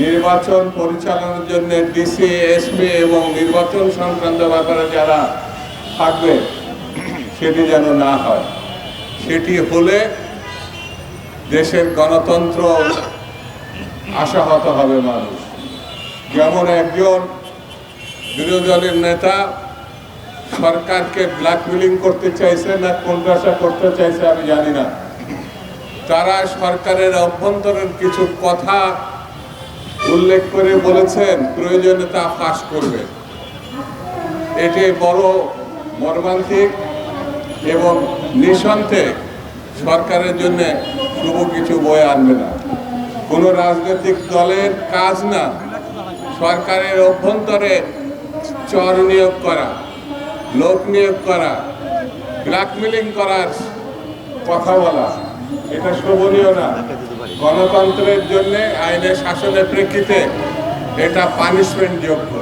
নির্বাচন পরিচালনার জন্য ডিসি, এসপি এবং নির্বাচন সংক্রান্ত ব্যাপারে যারা থাকবে, সেটি যেন না হয়। সেটি হলে দেশের গণতন্ত্র আশাহত হবে মানুষ। যেমন একজন বিরোধী দলের নেতা সরকারকে ব্ল্যাকমেলিং করতে চাইছে না কোনটাশা করতে চাইছে আমি জানি না। তারা সরকারের অভ্যন্তরীণ কিছু কথা উল্লেখ করে বলেছেন প্রয়োজনে তা ফাঁস করবে। এটি বড় মর্মান্তিক এবং নিঃসন্দেহে সরকারের জন্য শুভ কিছু বয়ে আনবে না। কোনো রাজনৈতিক দলের কাজ না, সরকারের অভ্যন্তরে চর নিয়োগ করা, লোক নিয়োগ করা, ব্ল্যাকমেলিং করার কথা বলা। এটা শোভনীয় না। গণতন্ত্রের জন্য আইনের শাসনের প্রেক্ষিতে এটা পানিশমেন্ট যোগ্য।